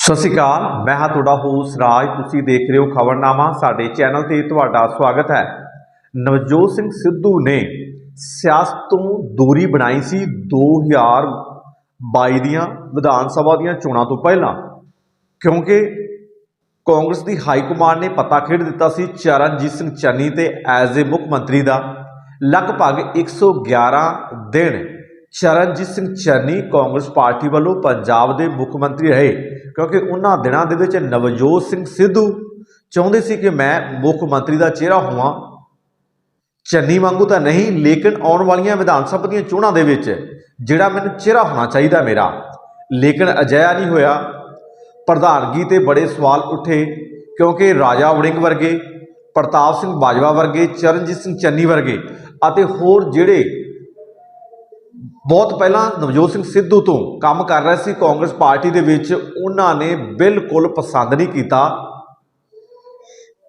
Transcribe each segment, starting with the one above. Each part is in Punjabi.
ਸਤਿ ਸ਼੍ਰੀ ਅਕਾਲ, ਮੈਂ ਹਾਂ ਤੁਹਾਡਾ ਹੋਸ ਰਾਜ, ਤੁਸੀਂ ਦੇਖ ਰਹੇ ਹੋ ਖਬਰਨਾਮਾ, ਸਾਡੇ ਚੈਨਲ ਤੇ ਤੁਹਾਡਾ ਸਵਾਗਤ ਹੈ। ਨਵਜੋਤ ਸਿੰਘ ਸਿੱਧੂ ਨੇ ਸਿਆਸਤ ਤੋਂ ਦੂਰੀ ਬਣਾਈ ਸੀ 2022 ਦੀਆਂ ਵਿਧਾਨ ਸਭਾ ਦੀਆਂ ਚੋਣਾਂ ਤੋਂ ਪਹਿਲਾਂ, ਕਿਉਂਕਿ ਕਾਂਗਰਸ ਦੀ ਹਾਈ ਕਮਾਂਡ ਨੇ ਪਤਾ ਖੇਡ ਦਿੱਤਾ ਸੀ ਚਰਨਜੀਤ ਸਿੰਘ ਚੰਨੀ ਤੇ ਐਜ਼ ਏ ਮੁੱਖ ਮੰਤਰੀ ਦਾ। ਲਗਭਗ 111 ਦਿਨ ਚਰਨਜੀਤ ਸਿੰਘ ਚੰਨੀ ਕਾਂਗਰਸ ਪਾਰਟੀ ਵੱਲੋਂ ਪੰਜਾਬ ਦੇ ਮੁੱਖ ਮੰਤਰੀ ਰਹੇ। ਕਿਉਂਕਿ ਉਹਨਾਂ ਦਿਨਾਂ ਦੇ ਵਿੱਚ ਨਵਜੋਤ ਸਿੰਘ ਸਿੱਧੂ ਚਾਹੁੰਦੇ ਸੀ ਕਿ ਮੈਂ ਮੁੱਖ ਮੰਤਰੀ ਦਾ ਚਿਹਰਾ ਹੋਵਾਂ। ਚੰਨੀ ਵਾਂਗੂ ਤਾਂ ਨਹੀਂ, ਲੇਕਿਨ ਆਉਣ ਵਾਲੀਆਂ ਵਿਧਾਨ ਸਭਾ ਦੀਆਂ ਚੋਣਾਂ ਦੇ ਵਿੱਚ ਜਿਹੜਾ ਮੈਨੂੰ ਚਿਹਰਾ ਹੋਣਾ ਚਾਹੀਦਾ ਮੇਰਾ। ਲੇਕਿਨ ਅਜਿਹਾ ਨਹੀਂ ਹੋਇਆ। ਪ੍ਰਧਾਨਗੀ ਤੇ ਬੜੇ ਸਵਾਲ ਉੱਠੇ, ਕਿਉਂਕਿ ਰਾਜਾ ਵੜਿੰਗ ਵਰਗੇ, ਪ੍ਰਤਾਪ ਸਿੰਘ ਬਾਜਵਾ ਵਰਗੇ, ਚਰਨਜੀਤ ਸਿੰਘ ਚੰਨੀ ਵਰਗੇ ਅਤੇ ਹੋਰ ਜਿਹੜੇ ਬਹੁਤ ਪਹਿਲਾਂ ਨਵਜੋਤ ਸਿੰਘ ਸਿੱਧੂ ਤੋਂ ਕੰਮ ਕਰ ਰਹੇ ਸੀ ਕਾਂਗਰਸ ਪਾਰਟੀ ਦੇ ਵਿੱਚ, ਉਹਨਾਂ ਨੇ ਬਿਲਕੁਲ ਪਸੰਦ ਨਹੀਂ ਕੀਤਾ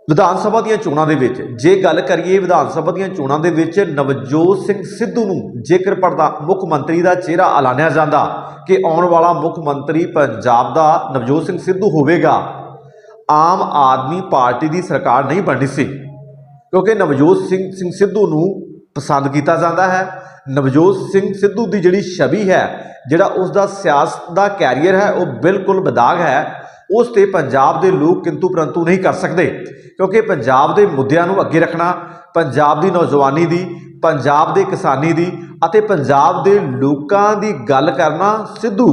ਵਿਧਾਨ ਸਭਾ ਦੀਆਂ ਚੋਣਾਂ ਦੇ ਵਿੱਚ। ਜੇ ਗੱਲ ਕਰੀਏ ਵਿਧਾਨ ਸਭਾ ਦੀਆਂ ਚੋਣਾਂ ਦੇ ਵਿੱਚ, ਨਵਜੋਤ ਸਿੰਘ ਸਿੱਧੂ ਨੂੰ ਜੇਕਰ ਪ੍ਰਧਾਨ ਮੁੱਖ ਮੰਤਰੀ ਦਾ ਚਿਹਰਾ ਐਲਾਨਿਆ ਜਾਂਦਾ ਕਿ ਆਉਣ ਵਾਲਾ ਮੁੱਖ ਮੰਤਰੀ ਪੰਜਾਬ ਦਾ ਨਵਜੋਤ ਸਿੰਘ ਸਿੱਧੂ ਹੋਵੇਗਾ, ਆਮ ਆਦਮੀ ਪਾਰਟੀ ਦੀ ਸਰਕਾਰ ਨਹੀਂ ਬਣਨੀ ਸੀ। ਕਿਉਂਕਿ ਨਵਜੋਤ ਸਿੰਘ ਸਿੰਘ ਸਿੱਧੂ ਨੂੰ ਪਸੰਦ ਕੀਤਾ ਜਾਂਦਾ ਹੈ। ਨਵਜੋਤ ਸਿੰਘ ਸਿੱਧੂ ਦੀ ਜਿਹੜੀ ਛਵੀ ਹੈ, ਜਿਹੜਾ ਉਸ ਦਾ ਸਿਆਸਤ ਦਾ ਕੈਰੀਅਰ ਹੈ, ਉਹ ਬਿਲਕੁਲ ਬਦਾਗ ਹੈ। ਉਸ ਤੇ ਪੰਜਾਬ ਦੇ ਲੋਕ ਕਿੰਤੂ ਪਰੰਤੂ ਨਹੀਂ ਕਰ ਸਕਦੇ, ਕਿਉਂਕਿ ਪੰਜਾਬ ਦੇ ਮੁੱਦਿਆਂ ਨੂੰ ਅੱਗੇ ਰੱਖਣਾ, ਪੰਜਾਬ ਦੀ ਨੌਜਵਾਨੀ ਦੀ, ਪੰਜਾਬ ਦੇ ਕਿਸਾਨੀ ਦੀ ਅਤੇ ਪੰਜਾਬ ਦੇ ਲੋਕਾਂ ਦੀ ਗੱਲ ਕਰਨਾ ਸਿੱਧੂ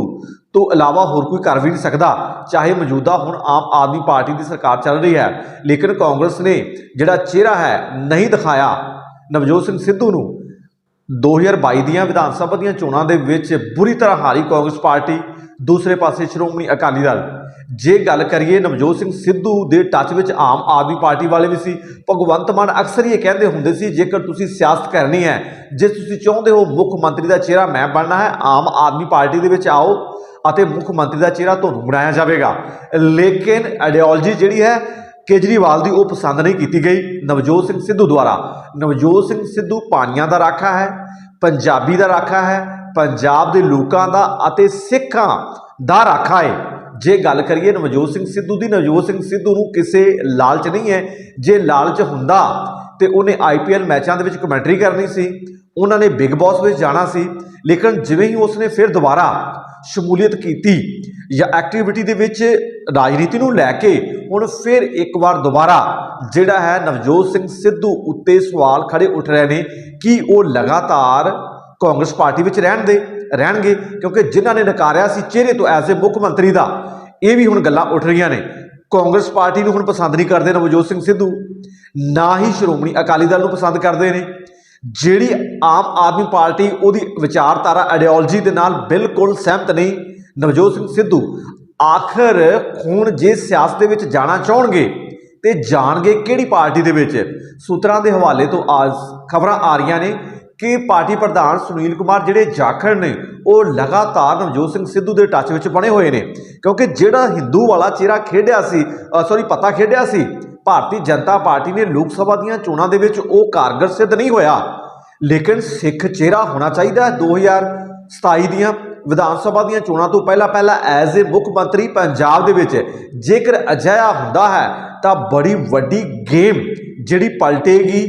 ਤੋਂ ਇਲਾਵਾ ਹੋਰ ਕੋਈ ਕਰ ਵੀ ਨਹੀਂ ਸਕਦਾ, ਚਾਹੇ ਮੌਜੂਦਾ ਹੁਣ ਆਮ ਆਦਮੀ ਪਾਰਟੀ ਦੀ ਸਰਕਾਰ ਚੱਲ ਰਹੀ ਹੈ। ਲੇਕਿਨ ਕਾਂਗਰਸ ਨੇ ਜਿਹੜਾ ਚਿਹਰਾ ਹੈ, ਨਹੀਂ ਦਿਖਾਇਆ। ਨਵਜੋਤ ਸਿੰਘ ਸਿੱਧੂ ਨੂੰ 2022 ਦੀਆਂ ਵਿਧਾਨ ਸਭਾ ਦੀਆਂ ਚੋਣਾਂ ਦੇ ਵਿੱਚ ਬੁਰੀ ਤਰ੍ਹਾਂ ਹਾਰੀ ਕਾਂਗਰਸ ਪਾਰਟੀ, ਦੂਸਰੇ ਪਾਸੇ ਸ਼੍ਰੋਮਣੀ ਅਕਾਲੀ ਦਲ। ਜੇ ਗੱਲ ਕਰੀਏ, ਨਵਜੋਤ ਸਿੰਘ ਸਿੱਧੂ ਦੇ ਟੱਚ ਵਿੱਚ ਆਮ ਆਦਮੀ ਪਾਰਟੀ ਵਾਲੇ ਵੀ ਸੀ। ਭਗਵੰਤ ਮਾਨ ਅਕਸਰ ਹੀ ਇਹ ਕਹਿੰਦੇ ਹੁੰਦੇ ਸੀ, ਜੇਕਰ ਤੁਸੀਂ ਸਿਆਸਤ ਕਰਨੀ ਹੈ, ਜੇ ਤੁਸੀਂ ਚਾਹੁੰਦੇ ਹੋ ਮੁੱਖ ਮੰਤਰੀ ਦਾ ਚਿਹਰਾ ਮੈਂ ਬਣਨਾ ਹੈ, ਆਮ ਆਦਮੀ ਪਾਰਟੀ ਦੇ ਵਿੱਚ ਆਓ ਅਤੇ ਮੁੱਖ ਮੰਤਰੀ ਦਾ ਚਿਹਰਾ ਤੁਹਾਨੂੰ ਬਣਾਇਆ ਜਾਵੇਗਾ। ਲੇਕਿਨ ਆਈਡੀਓਲੋਜੀ ਜਿਹੜੀ ਹੈ ਕੇਜਰੀਵਾਲ ਦੀ ਉਹ ਪਸੰਦ ਨਹੀਂ ਕੀਤੀ ਗਈ। ਨਵਜੋਤ ਸਿੰਘ ਸਿੱਧੂ ਦੁਆਰਾ। ਨਵਜੋਤ ਸਿੰਘ ਸਿੱਧੂ ਪਾਣੀਆਂ ਦਾ ਰਾਖਾ ਹੈ, ਪੰਜਾਬੀ ਦਾ ਰਾਖਾ ਹੈ, ਪੰਜਾਬ ਦੇ ਲੋਕਾਂ ਦਾ ਅਤੇ ਸਿੱਖਾਂ ਦਾ ਰਾਖਾ ਹੈ। ਜੇ ਗੱਲ ਕਰੀਏ ਨਵਜੋਤ ਸਿੰਘ ਸਿੱਧੂ ਦੀ, ਨਵਜੋਤ ਸਿੰਘ ਸਿੱਧੂ ਨੂੰ ਕਿਸੇ ਲਾਲਚ ਨਹੀਂ ਹੈ। ਜੇ ਲਾਲਚ ਹੁੰਦਾ ਤੇ ਉਹਨੇ ਆਈਪੀਐਲ ਮੈਚਾਂ ਦੇ ਵਿੱਚ ਕਮੈਂਟਰੀ ਕਰਨੀ ਸੀ। ਉਹਨਾਂ ਨੇ ਬਿਗ ਬਾਸ ਵਿੱਚ ਜਾਣਾ ਸੀ। ਲੇਕਿਨ ਜਿਵੇਂ ਹੀ ਉਸਨੇ ਫਿਰ ਦੁਬਾਰਾ ਸ਼ਮੂਲੀਅਤ ਕੀਤੀ ਜਾਂ ਐਕਟੀਵਿਟੀ ਦੇ ਵਿੱਚ ਰਾਜਨੀਤੀ ਨੂੰ ਲੈ ਕੇ ਹੁਣ ਫਿਰ ਇੱਕ ਵਾਰ ਦੁਬਾਰਾ ਜਿਹੜਾ ਹੈ ਨਵਜੋਤ ਸਿੰਘ ਸਿੱਧੂ ਉੱਤੇ ਸਵਾਲ ਖੜੇ ਉੱਠ ਰਹੇ ਨੇ ਕਿ ਉਹ ਲਗਾਤਾਰ ਕਾਂਗਰਸ ਪਾਰਟੀ ਵਿੱਚ ਰਹਿਣ ਦੇ, ਰਹਿਣਗੇ ਕਿਉਂਕਿ ਜਿਨ੍ਹਾਂ ਨੇ ਨਕਾਰਿਆ ਸੀ ਚਿਹਰੇ ਤੋਂ ਐਜ਼ ਏ ਮੁੱਖ ਮੰਤਰੀ ਦਾ, ਇਹ ਵੀ ਹੁਣ ਗੱਲਾਂ ਉੱਠ ਰਹੀਆਂ ਨੇ। ਕਾਂਗਰਸ ਪਾਰਟੀ ਨੂੰ ਹੁਣ ਪਸੰਦ ਨਹੀਂ ਕਰਦੇ ਨਵਜੋਤ ਸਿੰਘ ਸਿੱਧੂ, ਨਾ ਹੀ ਸ਼੍ਰੋਮਣੀ ਅਕਾਲੀ ਦਲ ਨੂੰ ਪਸੰਦ ਕਰਦੇ ਨੇ। ਜਿਹੜੀ ਆਮ ਆਦਮੀ ਪਾਰਟੀ ਉਹਦੀ ਵਿਚਾਰਧਾਰਾ ਆਈਡੀਓਲੋਜੀ ਦੇ ਨਾਲ ਬਿਲਕੁਲ ਸਹਿਮਤ ਨਹੀਂ, ਨਵਜੋਤ ਸਿੰਘ ਸਿੱਧੂ, ਆਖਰ ਹੁਣ ਜੇ ਸਿਆਸਤ ਦੇ ਵਿੱਚ ਜਾਣਾ ਚਾਹਣਗੇ ਤੇ ਜਾਣਗੇ ਕਿਹੜੀ ਪਾਰਟੀ ਦੇ ਵਿੱਚ? ਸੂਤਰਾਂ ਦੇ ਹਵਾਲੇ ਤੋਂ ਆਜ ਖਬਰਾਂ ਆ ਰਹੀਆਂ ਨੇ ਕਿ ਪਾਰਟੀ ਪ੍ਰਧਾਨ ਸੁਨੀਲ ਕੁਮਾਰ ਜਿਹੜੇ ਜਾਖੜ ਨੇ, ਉਹ ਲਗਾਤਾਰ ਨਵਜੋਤ ਸਿੰਘ ਸਿੱਧੂ ਦੇ ਟੱਚ ਵਿੱਚ ਬਣੇ ਹੋਏ ਨੇ। ਕਿਉਂਕਿ ਜਿਹੜਾ ਹਿੰਦੂ ਵਾਲਾ ਚਿਹਰਾ ਖੇਡਿਆ ਸੀ ਸੌਰੀ ਪਤਾ ਖੇਡਿਆ ਸੀ ਭਾਰਤੀ ਜਨਤਾ ਪਾਰਟੀ ਨੇ ਲੋਕ ਸਭਾ ਦੀਆਂ ਚੋਣਾਂ ਦੇ ਵਿੱਚ ਉਹ ਕਾਰਗਰ ਸਿੱਧ ਨਹੀਂ ਹੋਇਆ। ਲੇਕਿਨ ਸਿੱਖ ਚਿਹਰਾ ਹੋਣਾ ਚਾਹੀਦਾ ਹੈ। 2027 ਦੀਆਂ ਵਿਧਾਨ ਸਭਾ ਦੀਆਂ ਚੋਣਾਂ ਤੋਂ ਪਹਿਲਾਂ ਪਹਿਲਾਂ ਐਜ਼ ਏ ਮੁੱਖ ਮੰਤਰੀ ਪੰਜਾਬ ਦੇ ਵਿੱਚ ਜੇਕਰ ਅਜਿਹਾ ਹੁੰਦਾ ਹੈ ਤਾਂ ਬੜੀ ਵੱਡੀ ਗੇਮ ਜਿਹੜੀ ਪਲਟੇਗੀ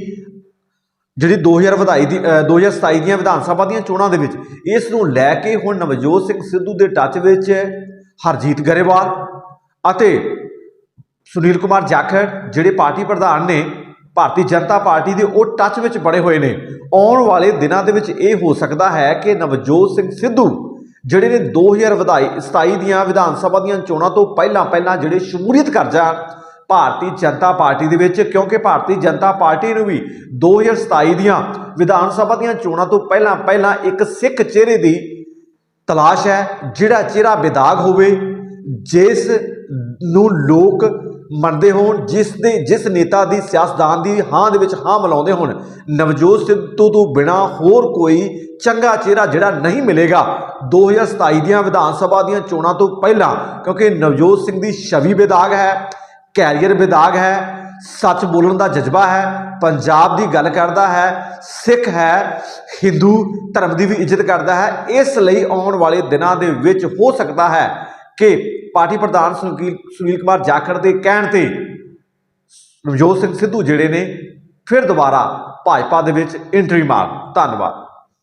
ਜਿਹੜੀ 2000 ਵਧਾਈ ਦੀ ਅ, 2027 ਦੀਆਂ ਵਿਧਾਨ ਸਭਾ ਦੀਆਂ ਚੋਣਾਂ ਦੇ ਵਿੱਚ ਇਸ ਨੂੰ ਲੈ ਕੇ ਹੁਣ ਨਵਜੋਤ ਸਿੰਘ ਸਿੱਧੂ ਦੇ ਟੱਚ ਵਿੱਚ ਹਰਜੀਤ ਗਰੇਵਾਲ ਅਤੇ ਸੁਨੀਲ ਕੁਮਾਰ ਜਾਖੜ, ਜਿਹੜੇ ਪਾਰਟੀ ਪ੍ਰਧਾਨ ਨੇ, ਭਾਰਤੀ ਜਨਤਾ ਪਾਰਟੀ ਦੇ ਉਹ ਟੱਚ ਵਿੱਚ ਬੜੇ ਹੋਏ ਨੇ। ਆਉਣ ਵਾਲੇ ਦਿਨਾਂ ਦੇ ਵਿੱਚ ਇਹ ਹੋ ਸਕਦਾ ਹੈ ਕਿ ਨਵਜੋਤ ਸਿੰਘ ਸਿੱਧੂ, ਜਿਹੜੇ ਨੇ 2000 ਵਧਾਈ 27 ਦੀਆਂ ਵਿਧਾਨ ਸਭਾ ਦੀਆਂ ਚੋਣਾਂ ਤੋਂ ਪਹਿਲਾਂ ਪਹਿਲਾਂ ਜਿਹੜੇ ਸ਼ਮੂਲੀਅਤ ਕਰ ਜਾਣ, ਭਾਰਤੀ ਜਨਤਾ ਪਾਰਟੀ ਦੇ ਵਿੱਚ, ਕਿਉਂਕਿ ਭਾਰਤੀ ਜਨਤਾ ਪਾਰਟੀ ਨੂੰ ਵੀ 2027 ਦੀਆਂ ਵਿਧਾਨ ਸਭਾ ਦੀਆਂ ਚੋਣਾਂ ਤੋਂ ਪਹਿਲਾਂ ਪਹਿਲਾਂ ਇੱਕ ਸਿੱਖ ਚਿਹਰੇ ਦੀ ਤਲਾਸ਼ ਹੈ, ਜਿਹੜਾ ਚਿਹਰਾ ਬੇਦਾਗ ਹੋਵੇ, ਜਿਸ ਨੂੰ ਲੋਕ ਮੰਨਦੇ ਹੋਣ, ਜਿਸ ਦੇ, ਜਿਸ ਨੇਤਾ ਦੀ ਸਿਆਸਤਦਾਨ ਦੀ ਹਾਂ ਦੇ ਵਿੱਚ ਹਾਂ ਮਿਲਾਉਂਦੇ ਹੋਣ, ਨਵਜੋਤ ਸਿੱਧੂ ਤੋਂ ਬਿਨਾ ਹੋਰ ਕੋਈ ਚੰਗਾ ਚਿਹਰਾ ਜਿਹੜਾ ਨਹੀਂ ਮਿਲੇਗਾ। 2027 ਦੀਆਂ ਵਿਧਾਨ ਸਭਾ ਦੀਆਂ ਚੋਣਾਂ ਤੋਂ ਪਹਿਲਾਂ, ਕਿਉਂਕਿ ਨਵਜੋਤ ਸਿੰਘ ਦੀ ਛਵੀ ਬੇਦਾਗ ਹੈ, ਕੈਰੀਅਰ ਬੇਦਾਗ ਹੈ, ਸੱਚ ਬੋਲਣ ਦਾ ਜਜ਼ਬਾ ਹੈ, ਪੰਜਾਬ ਦੀ ਗੱਲ ਕਰਦਾ ਹੈ, ਸਿੱਖ ਹੈ, ਹਿੰਦੂ ਧਰਮ ਦੀ ਵੀ ਇੱਜ਼ਤ ਕਰਦਾ ਹੈ, ਇਸ ਲਈ ਆਉਣ ਵਾਲੇ ਦਿਨਾਂ ਦੇ ਵਿੱਚ ਹੋ ਸਕਦਾ ਹੈ ਕਿ ਪਾਰਟੀ ਪ੍ਰਧਾਨ ਸੁਨੀਲ ਸੁਨੀਲ ਕੁਮਾਰ ਜਾਖੜ ਦੇ ਕਹਿਣ ਤੇ ਨਵਜੋਤ ਸਿੰਘ ਸਿੱਧੂ ਜਿਹੜੇ ਨੇ ਫਿਰ ਦੁਬਾਰਾ ਭਾਜਪਾ ਦੇ ਵਿੱਚ ਐਂਟਰੀ ਮਾਰ। ਧੰਨਵਾਦ।